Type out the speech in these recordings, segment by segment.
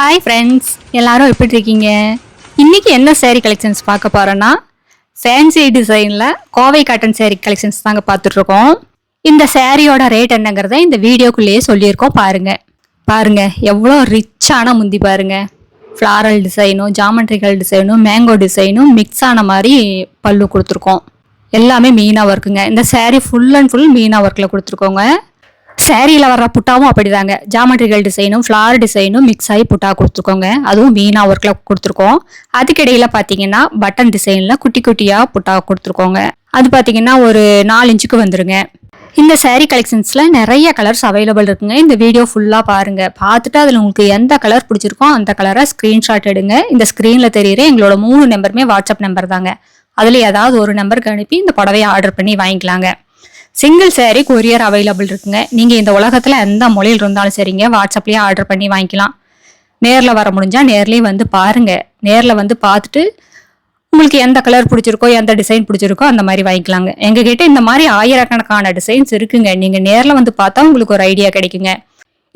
Hi friends எல்லாரும் எப்படி இருக்கீங்க இன்றைக்கி என்ன சேரீ கலெக்ஷன்ஸ் பார்க்க போகிறோன்னா ஃபேன்சி டிசைனில் கோவை காட்டன் சேரீ கலெக்ஷன்ஸ் தாங்க பார்த்துட்ருக்கோம். இந்த சேரீயோட ரேட் என்னங்கிறத இந்த வீடியோக்குள்ளேயே சொல்லியிருக்கோம். பாருங்க. பாருங்கள் எவ்வளோ ரிச்சான முந்தி பாருங்க. ஃப்ளாரல் டிசைனும் ஜாமெண்ட்ரிக்கல் டிசைனும் மேங்கோ டிசைனும் மிக்ஸ் ஆன மாதிரி பல்லு கொடுத்துருக்கோம். எல்லாமே மீனாக ஒர்க்குங்க இந்த சேரீ ஃபுல் அண்ட் ஃபுல் மீனாக ஒர்க்கில் கொடுத்துருக்கோங்க. சேரீல வர்ற புட்டாவும் அப்படிதாங்க. ஜாமெட்ரிக்கல் டிசைனும் ஃப்ளார் டிசைனும் மிக்ஸ் ஆகி புட்டா கொடுத்துருக்கோங்க அதுவும் மீனா ஒர்க்கில் கொடுத்துருக்கோம். அதுக்கிடையில பார்த்தீங்கன்னா பட்டன் டிசைனில் குட்டி குட்டியாக புட்டா கொடுத்துருக்கோங்க. அது பார்த்தீங்கன்னா ஒரு நாலு இன்ச்சுக்கு வந்துருங்க. இந்த சேரீ கலெக்ஷன்ஸில் நிறைய கலர்ஸ் அவைலபிள் இருக்குங்க. இந்த வீடியோ ஃபுல்லாக பாருங்க. பார்த்துட்டு அதில் உங்களுக்கு எந்த கலர் பிடிச்சிருக்கோ அந்த கலரை ஸ்க்ரீன்ஷாட் எடுங்க. இந்த ஸ்க்ரீனில் தெரியுற எங்களோட மூணு நம்பருமே வாட்ஸ்அப் நம்பர் தாங்க. அதில் ஏதாவது ஒரு நம்பருக்கு அனுப்பி இந்த புடவையை ஆர்டர் பண்ணி வாங்கிக்கலாங்க. சிங்கிள் சேரீ கொரியர் அவைலபிள் இருக்குங்க. நீங்கள் இந்த உலகத்தில் எந்த மொழியில் இருந்தாலும் சரிங்க. வாட்ஸ்அப்லேயே ஆர்டர் பண்ணி வாங்கிக்கலாம். நேரில் வர முடிஞ்சால் நேர்லேயே வந்து பாருங்கள் நேரில் வந்து பார்த்துட்டு உங்களுக்கு எந்த கலர் பிடிச்சிருக்கோ எந்த டிசைன் பிடிச்சிருக்கோ அந்த மாதிரி வாங்கிக்கலாங்க. எங்ககிட்ட இந்த மாதிரி ஆயிரக்கணக்கான டிசைன்ஸ் இருக்குங்க. நீங்கள் நேரில் வந்து பார்த்தா உங்களுக்கு ஒரு ஐடியா கிடைக்குங்க.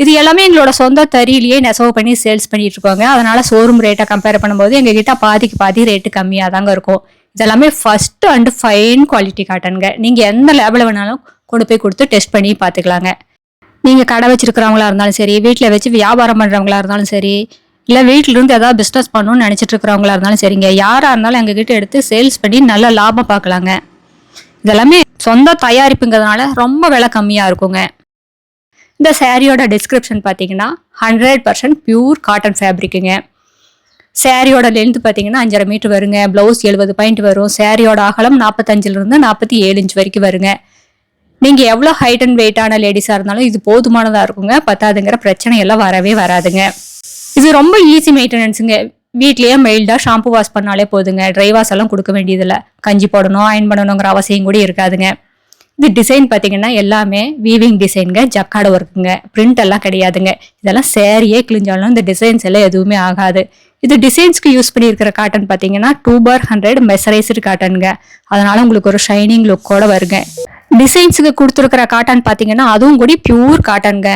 இது எல்லாமே எங்களோட சொந்த தறியிலேயே நெசவு பண்ணி சேல்ஸ் பண்ணிட்டு இருக்கோங்க. அதனால ஷோரூம் ரேட்டை கம்பேர் பண்ணும்போது எங்ககிட்ட பாதிக்கு பாதி ரேட்டு கம்மியாக தாங்க இருக்கும். இதெல்லாமே ஃபர்ஸ்ட் அண்ட் ஃபைன் குவாலிட்டி காட்டனுங்க நீங்கள் எந்த லேபில் வேணாலும் கொண்டு போய் கொடுத்து டெஸ்ட் பண்ணி பார்த்துக்கலாங்க. நீங்கள் கடை வச்சுருக்கிறவங்களா இருந்தாலும் சரி வீட்டில் வச்சு வியாபாரம் பண்ணுறவங்களா இருந்தாலும் சரி இல்லை வீட்டிலேருந்து ஏதாவது பிஸ்னஸ் பண்ணணும்னு நினச்சிட்டு இருக்கிறவங்களா இருந்தாலும் சரிங்க. யாராக இருந்தாலும் எங்ககிட்ட எடுத்து சேல்ஸ் பண்ணி நல்ல லாபம் பார்க்கலாங்க. இதெல்லாமே சொந்த தயாரிப்புங்கிறதுனால ரொம்ப விலை கம்மியாக இருக்குங்க. இந்த சேரீயோட டிஸ்கிரிப்ஷன் பார்த்தீங்கன்னா ஹண்ட்ரட் பர்சன்ட் பியூர் காட்டன் ஃபேப்ரிக்குங்க சாரியோட லென்த் பார்த்தீங்கன்னா அஞ்சரை மீட்டர் வருங்க. ப்ளவுஸ் எழுபது பாயிண்ட் வரும். சாரியோட அகலம் நாற்பத்தஞ்சிலிருந்து நாற்பத்தி ஏழு இன்ச் வரைக்கும் வருங்க. நீங்கள் எவ்வளோ ஹைட் அண்ட் வெயிட்டான லேடிஸாக இருந்தாலும் இது போதுமானதாக இருக்குங்க. பத்தாதுங்கிற பிரச்சனை எல்லாம் வரவே வராதுங்க. இது ரொம்ப ஈஸி மெயின்டெனன்ஸுங்க வீட்லேயே மெயில்டாக ஷாம்பு வாஷ் பண்ணாலே போதுங்க. ட்ரை வாஷ் எல்லாம் கொடுக்க வேண்டியதில்லை. கஞ்சி போடணும் அயன் பண்ணணுங்கிற அவசியம் கூட இருக்காதுங்க. இது டிசைன் பார்த்தீங்கன்னா எல்லாமே வீவிங் டிசைனுங்க ஜக்காடு ஒர்க்குங்க பிரிண்ட் எல்லாம் கிடையாதுங்க. இதெல்லாம் சேரியே கிழிஞ்சாலும் இந்த டிசைன்ஸ் எல்லாம் எதுவுமே ஆகாது. இது டிசைன்ஸ்க்கு யூஸ் பண்ணியிருக்கிற காட்டன் பார்த்தீங்கன்னா டூ பார் ஹண்ட்ரட் மெசரைஸ்டு காட்டனுங்க அதனால உங்களுக்கு ஒரு ஷைனிங் லுக்கோட வருங்க. டிசைன்ஸுக்கு கொடுத்துருக்கிற காட்டன் பார்த்தீங்கன்னா அதுவும் கூட பியூர் காட்டனுங்க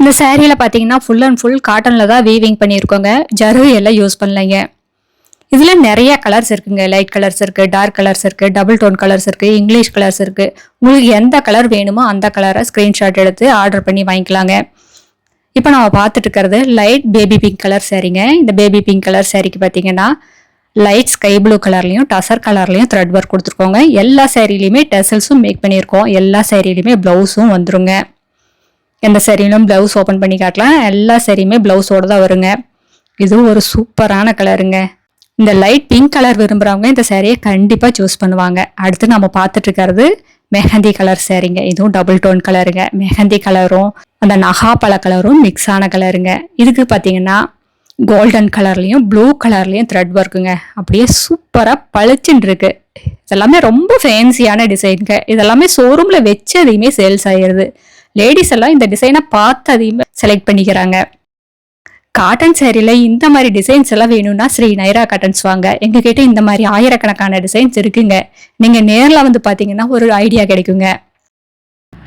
இந்த சேரீல பார்த்தீங்கன்னா ஃபுல் அண்ட் ஃபுல் காட்டனில் தான் வீவிங் பண்ணியிருக்கோங்க. ஜருகு எல்லாம் யூஸ் பண்ணலைங்க. இதில் நிறைய கலர்ஸ் இருக்குங்க. லைட் கலர்ஸ் இருக்குது டார்க் கலர்ஸ் இருக்குது டபுள் டோன் கலர்ஸ் இருக்குது இங்கிலீஷ் கலர்ஸ் இருக்குது உங்களுக்கு எந்த கலர் வேணுமோ அந்த கலரை ஸ்க்ரீன்ஷாட் எடுத்து ஆர்டர் பண்ணி வாங்கிக்கலாங்க. இப்போ நம்ம பார்த்துட்டு இருக்கிறது லைட் பேபி பிங்க் கலர் சரிங்க. இந்த பேபி பிங்க் கலர் சாரிக்கு பார்த்தீங்கன்னா லைட் ஸ்கை ப்ளூ கலர்லையும் டசர் கலர்லையும் த்ரெட் ஒர்க் கொடுத்துருக்கோங்க. எல்லா சேரீலையுமே டெசல்ஸும் மேக் பண்ணியிருக்கோம். எல்லா சேரீலையுமே ப்ளவுஸும் வந்துருங்க. எந்த சேரீலும் ப்ளவுஸ் ஓப்பன் பண்ணி காட்டலாம். எல்லா சேரீயுமே ப்ளவுஸோட தான் வருங்க. இதுவும் ஒரு சூப்பரான கலருங்க இந்த லைட் பிங்க் கலர் விரும்புகிறவங்க இந்த சேரீயை கண்டிப்பாக சூஸ் பண்ணுவாங்க. அடுத்து நம்ம பார்த்துட்டு இருக்கிறது மெஹந்தி கலர் சேரீங்க இதுவும் டபுள் டோன் கலருங்க மெஹந்தி கலரும் அந்த நகாப்பழ கலரும் மிக்ஸ் ஆன கலருங்க இதுக்கு பார்த்தீங்கன்னா கோல்டன் கலர்லையும் ப்ளூ கலர்லையும் த்ரெட் ஒர்க்குங்க அப்படியே சூப்பராக பளிச்சுன்னு இருக்கு. இதெல்லாமே ரொம்ப ஃபேன்சியான டிசைனுங்க இதெல்லாமே ஷோரூமில் வச்சதையுமே சேல்ஸ் ஆகிடுது லேடிஸ் எல்லாம் இந்த டிசைனை பார்த்து அதையுமே செலக்ட் பண்ணிக்கிறாங்க. காட்டன் சேரீல இந்த மாதிரி டிசைன்ஸ் எல்லாம் வேணும்னா ஸ்ரீ நைரா காட்டன்ஸ் வாங்க. எங்ககிட்ட இந்த மாதிரி ஆயிரக்கணக்கான டிசைன்ஸ் இருக்குங்க. நீங்க நேரில் வந்து பார்த்தீங்கன்னா ஒரு ஐடியா கிடைக்குங்க.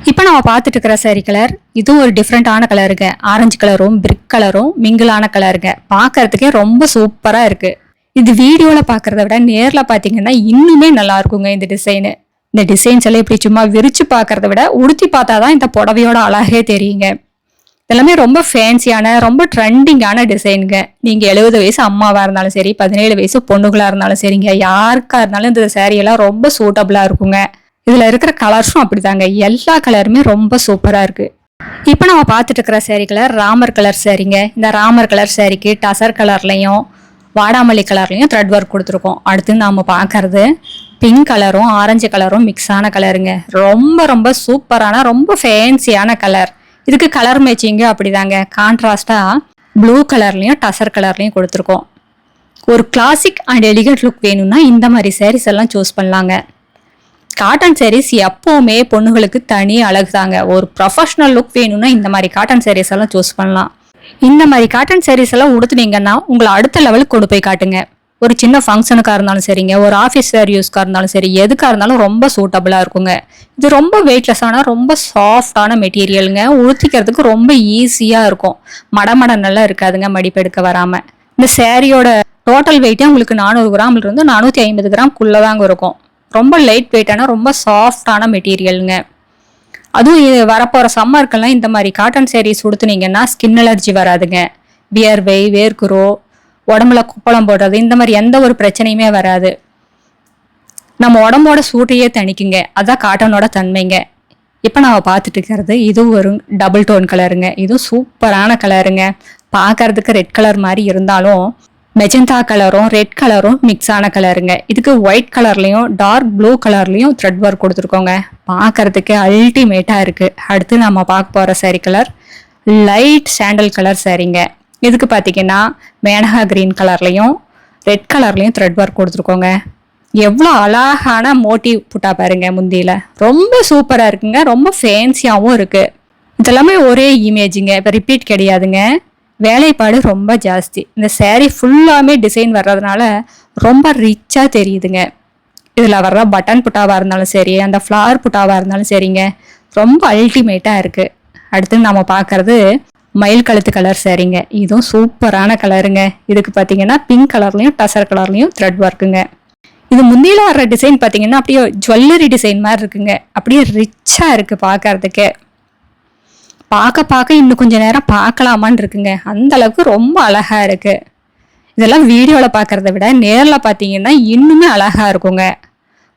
இப்போ நம்ம பார்த்துட்டு இருக்கிற சாரி கலர் இதுவும் ஒரு டிஃப்ரெண்டான கலருங்க ஆரஞ்சு கலரும் பிரிக் கலரும் மிங்கிளான கலருங்க பார்க்கறதுக்கே ரொம்ப சூப்பராக இருக்கு. இது வீடியோவில் பார்க்கறத விட நேரில் பார்த்தீங்கன்னா இன்னுமே நல்லா இருக்குங்க இந்த டிசைனு இந்த டிசைன்ஸ் எல்லாம் இப்படி சும்மா விரிச்சு பார்க்கறத விட உடுத்தி பார்த்தா தான் இந்த புடவையோட அழகே தெரியுங்க. இதெல்லாமே ரொம்ப ஃபேன்சியான ரொம்ப ட்ரெண்டிங்கான டிசைனுங்க நீங்கள் எழுபது வயசு அம்மாவாக இருந்தாலும் சரி பதினேழு வயசு பொண்ணுகளாக இருந்தாலும் சரிங்க. யாருக்கா இருந்தாலும் இந்த சேரீயெல்லாம் ரொம்ப சூட்டபுளாக இருக்குங்க. இதில் இருக்கிற கலர்ஸும் அப்படிதாங்க. எல்லா கலருமே ரொம்ப சூப்பராக இருக்குது இப்போ நம்ம பார்த்துட்டு இருக்கிற சேரீ கலர் ராமர் கலர் சேரீங்க இந்த ராமர் கலர் சேரீக்கு டசர் கலர்லையும் வாடாமல்லி கலர்லையும் த்ரெட் ஒர்க் கொடுத்துருக்கோம். அடுத்து நாம் பார்க்கறது பிங்க் கலரும் ஆரஞ்சு கலரும் மிக்ஸான கலருங்க ரொம்ப ரொம்ப சூப்பரான ரொம்ப ஃபேன்சியான கலர் இதுக்கு கலர் மேட்சிங்க அப்படிதாங்க. கான்ட்ராஸ்டா ப்ளூ கலர்லையும் டசர் கலர்லையும் கொடுத்துருக்கோம். ஒரு கிளாசிக் அண்ட் எலிகண்ட் லுக் வேணும்னா இந்த மாதிரி சாரீஸ் எல்லாம் சூஸ் பண்ணலாங்க. காட்டன் சாரீஸ் எப்போவுமே பொண்ணுங்களுக்கு தனி அழகு தாங்க ஒரு ப்ரொஃபஷ்னல் லுக் வேணும்னா இந்த மாதிரி காட்டன் சாரீஸ் எல்லாம் சூஸ் பண்ணலாம். இந்த மாதிரி காட்டன் சாரீஸ் எல்லாம் உடுத்துனீங்கன்னா உங்களை அடுத்த லெவலுக்கு கொண்டு போய் காட்டுங்க. ஒரு சின்ன ஃபங்க்ஷனுக்காக இருந்தாலும் சரிங்க ஒரு ஆஃபீஸ் வேர் யூஸ்க்காக இருந்தாலும் சரி எதுக்காக இருந்தாலும் ரொம்ப சூட்டபுளாக இருக்குங்க. இது ரொம்ப வெயிட்லெஸ்ஸான ரொம்ப சாஃப்டான மெட்டீரியலுங்க உளுத்திக்கிறதுக்கு ரொம்ப ஈஸியாக இருக்கும். மடமட நல்லா இருக்காதுங்க மடிப்பெடுக்க வராமல் இந்த சேரீயோட டோட்டல் வெயிட்டே உங்களுக்கு நானூறு கிராம்லேருந்து நானூற்றி ஐம்பது கிராம்குள்ளே தாங்க இருக்கும். ரொம்ப லைட் வெயிட்டான ரொம்ப சாஃப்டான மெட்டீரியலுங்க அதுவும் இது வரப்போகிற சம்மருக்கெல்லாம் இந்த மாதிரி காட்டன் சேரீஸ் உடுத்துனீங்கன்னா ஸ்கின் அலர்ஜி வராதுங்க. வியர்வை வேர்க்குரோ உடம்புல குப்பளம் போடுறது இந்த மாதிரி எந்த ஒரு பிரச்சனையுமே வராது. நம்ம உடம்போட சூட்டையே தணிக்குங்க. அதான் காட்டனோட தன்மைங்க. இப்போ நாம் பார்த்துட்டு இருக்கிறது இதுவும் ஒரு டபுள் டோன் கலருங்க இதுவும் சூப்பரான கலருங்க பார்க்கறதுக்கு ரெட் கலர் மாதிரி இருந்தாலும் மெஜந்தா கலரும் ரெட் கலரும் மிக்ஸ் ஆன கலருங்க இதுக்கு ஒயிட் கலர்லையும் டார்க் ப்ளூ கலர்லையும் த்ரெட் ஒர்க் கொடுத்துருக்கோங்க. பார்க்கறதுக்கு அல்டிமேட்டாக இருக்குது அடுத்து நம்ம பார்க்க போகிற sari colour light sandal colour சாரீங்க இதுக்கு பார்த்தீங்கன்னா மேனகா கிரீன் கலர்லையும் ரெட் கலர்லையும் த்ரெட் ஒர்க் கொடுத்துருக்கோங்க. எவ்வளோ அழகான மோட்டிவ் புட்டா பாருங்க முந்தியில். ரொம்ப சூப்பராக இருக்குங்க ரொம்ப ஃபேன்சியாகவும் இருக்குது இதெல்லாமே ஒரே இமேஜுங்க இப்போ ரிப்பீட் கிடையாதுங்க. வேலைப்பாடு ரொம்ப ஜாஸ்தி. இந்த சேரீ ஃபுல்லாமே டிசைன் வர்றதுனால ரொம்ப ரிச்சாக தெரியுதுங்க. இதில் வர்ற பட்டன் புட்டாவாக இருந்தாலும் சரி அந்த ஃப்ளவர் புட்டாவாக இருந்தாலும் சரிங்க. ரொம்ப அல்டிமேட்டாக இருக்குது அடுத்து நம்ம பார்க்குறது மயில் கழுத்து கலர் சேரீங்க. இதுவும் சூப்பரான கலருங்க இதுக்கு பார்த்தீங்கன்னா பிங்க் கலர்லையும் டசர் கலர்லையும் த்ரெட் ஒர்க்குங்க இது முந்தியில வர்ற டிசைன் பார்த்தீங்கன்னா அப்படியே ஜுவல்லரி டிசைன் மாதிரி இருக்குங்க. அப்படியே ரிச்சாக இருக்குது பார்க்கறதுக்கு பார்க்க பார்க்க இன்னும் கொஞ்சம் நேரம் பார்க்கலாமான்னு இருக்குங்க. அந்த அளவுக்கு ரொம்ப அழகாக இருக்கு. இதெல்லாம் வீடியோவில் பார்க்குறத விட நேரில் பார்த்தீங்கன்னா இன்னுமே அழகாக இருக்குங்க.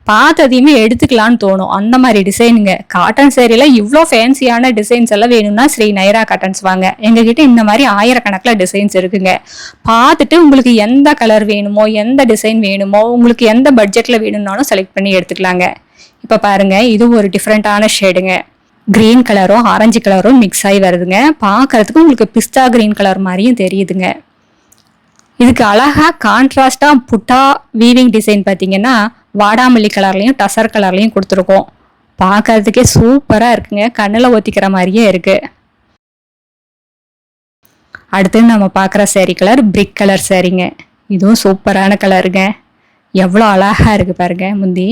பார்த்ததையுமே எடுத்துக்கலான்னு தோணும். அந்த மாதிரி டிசைனுங்க காட்டன் சேரீல இவ்வளோ ஃபேன்சியான டிசைன்ஸ் எல்லாம் வேணும்னா ஸ்ரீ நைரா காட்டன்ஸ் வாங்க. எங்ககிட்ட இந்த மாதிரி ஆயிரக்கணக்கில் டிசைன்ஸ் இருக்குங்க. பார்த்துட்டு உங்களுக்கு எந்த கலர் வேணுமோ எந்த டிசைன் வேணுமோ உங்களுக்கு எந்த பட்ஜெட்டில் வேணும்னாலும் செலக்ட் பண்ணி எடுத்துக்கலாங்க. இப்போ பாருங்க இது ஒரு டிஃப்ரெண்ட்டான ஷேடுங்க கிரீன் கலரும் ஆரஞ்சு கலரும் மிக்ஸ் ஆகி வருதுங்க. பார்க்கறதுக்கு உங்களுக்கு பிஸ்தா கிரீன் கலர் மாதிரியும் தெரியுதுங்க. இதுக்கு அழகா கான்ட்ராஸ்டாக புட்டா வீவிங் டிசைன் பார்த்தீங்கன்னா வாடாமல்லி கலர்லையும் டசர் கலர்லையும் கொடுத்துருக்கோம். பார்க்கறதுக்கே சூப்பராக இருக்குங்க. கண்ணில் ஒத்திக்கிற மாதிரியே இருக்குது அடுத்து நம்ம பார்க்குற சேரீ கலர் பிரிக் கலர் சேரீங்க இதுவும் சூப்பரான கலருங்க எவ்வளோ அழகாக இருக்குது பாருங்க முந்தி.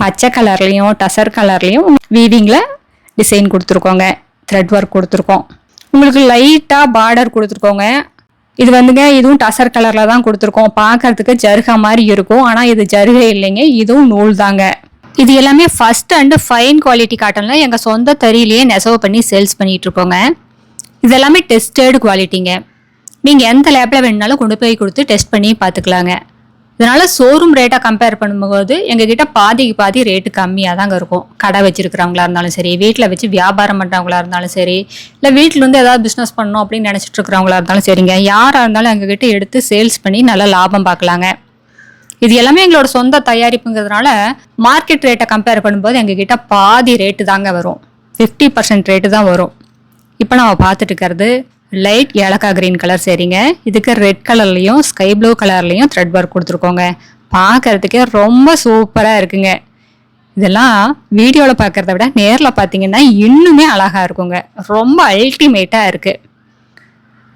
பச்சை கலர்லேயும் டசர் கலர்லேயும் வீவிங்கில் டிசைன் கொடுத்துருக்கோங்க. த்ரெட் ஒர்க் கொடுத்துருக்கோம். உங்களுக்கு லைட்டாக பார்டர் கொடுத்துருக்கோங்க. இது வந்துங்க இதுவும் டசர் கலரில் தான் கொடுத்துருக்கோம். பார்க்கறதுக்கு ஜருகா மாதிரி இருக்கும். ஆனால் இது ஜருகை இல்லைங்க. இதுவும் நூல் தாங்க. இது எல்லாமே ஃபர்ஸ்ட் அண்டு ஃபைன் குவாலிட்டி காட்டனில் எங்கள் சொந்த தறியிலேயே நெசவு பண்ணி சேல்ஸ் பண்ணிட்டு இருக்கோங்க. இது எல்லாமே டெஸ்டட் குவாலிட்டிங்க நீங்கள் எந்த லேப்பில் வேணுனாலும் கொண்டு போய் கொடுத்து டெஸ்ட் பண்ணி பார்த்துக்கலாங்க. இதனால ஷோரூம் ரேட்டை கம்பேர் பண்ணும்போது எங்ககிட்ட பாதிக்கு பாதி ரேட்டு கம்மியாக தாங்க இருக்கும். கடை வச்சிருக்கிறவங்களா இருந்தாலும் சரி வீட்டில் வச்சு வியாபாரம் பண்ணுறவங்களா இருந்தாலும் சரி இல்லை வீட்டில் இருந்து ஏதாவது பிஸ்னஸ் பண்ணணும் அப்படின்னு நினச்சிட்டு இருக்கிறவங்களா இருந்தாலும் சரிங்க. யாராக இருந்தாலும் எங்ககிட்ட எடுத்து சேல்ஸ் பண்ணி நல்லா லாபம் பார்க்கலாங்க. இது எல்லாமே எங்களோட சொந்த தயாரிப்புங்கிறதுனால மார்க்கெட் ரேட்டை கம்பேர் பண்ணும்போது எங்ககிட்ட பாதி ரேட்டு தாங்க வரும். ஃபிஃப்டி பர்சன்ட் ரேட்டு தான் வரும். இப்போ நம்ம பார்த்துட்டு இருக்கிறது லைட் ஏலக்காய் கிரீன் கலர் சரிங்க. இதுக்கு ரெட் கலர்லையும் ஸ்கை ப்ளூ கலர்லையும் த்ரெட் ஒர்க் கொடுத்துருக்கோங்க. பார்க்கறதுக்கே ரொம்ப சூப்பராக இருக்குங்க. இதெல்லாம் வீடியோவில் பார்க்குறத விட நேரில் பார்த்தீங்கன்னா இன்னுமே அழகாக இருக்குங்க. ரொம்ப அல்டிமேட்டாக இருக்குது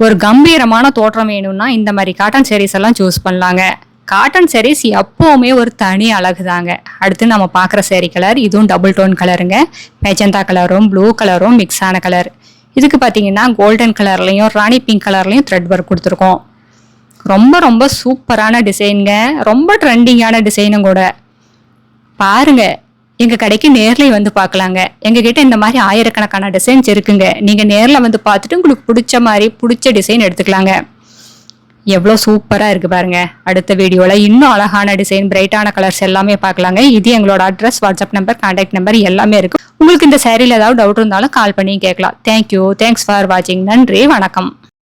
ஒரு கம்பீரமான தோற்றம் வேணும்னா இந்த மாதிரி காட்டன் சேரீஸ் எல்லாம் சூஸ் பண்ணலாங்க. காட்டன் சேரீஸ் எப்போவுமே ஒரு தனி அழகு தாங்க அடுத்து நம்ம பார்க்குற சேரீ கலர் இதுவும் டபுள் டோன் கலருங்க மெஜந்தா கலரும் ப்ளூ கலரும் மிக்ஸான கலர் இதுக்கு பார்த்தீங்கன்னா கோல்டன் கலர்லையும் ராணி பிங்க் கலர்லையும் த்ரெட் ஒர்க் கொடுத்துருக்கோம். ரொம்ப ரொம்ப சூப்பரான டிசைனுங்க ரொம்ப ட்ரெண்டிங்கான டிசைனும் கூட. பாருங்க. எங்கள் கடைக்கு நேர்லேயே வந்து பார்க்கலாங்க எங்கள் கிட்டே இந்த மாதிரி ஆயிரக்கணக்கான டிசைன்ஸ் இருக்குங்க. நீங்கள் நேரில் வந்து பார்த்துட்டு உங்களுக்கு பிடிச்ச மாதிரி பிடிச்ச டிசைன் எடுத்துக்கலாங்க. எவ்வளோ சூப்பராக இருக்கு பாருங்க. அடுத்த வீடியோவில் இன்னும் அழகான டிசைன் பிரைட்டான கலர்ஸ் எல்லாமே பார்க்கலாங்க. இது எங்களோட address WhatsApp number contact number எல்லாமே இருக்கு. உங்களுக்கு இந்த சேரீல ஏதாவது டவுட் இருந்தாலும் கால் பண்ணி கேட்கலாம். தேங்க்யூ தேங்க்ஸ் ஃபார் வாட்சிங் நன்றி வணக்கம்.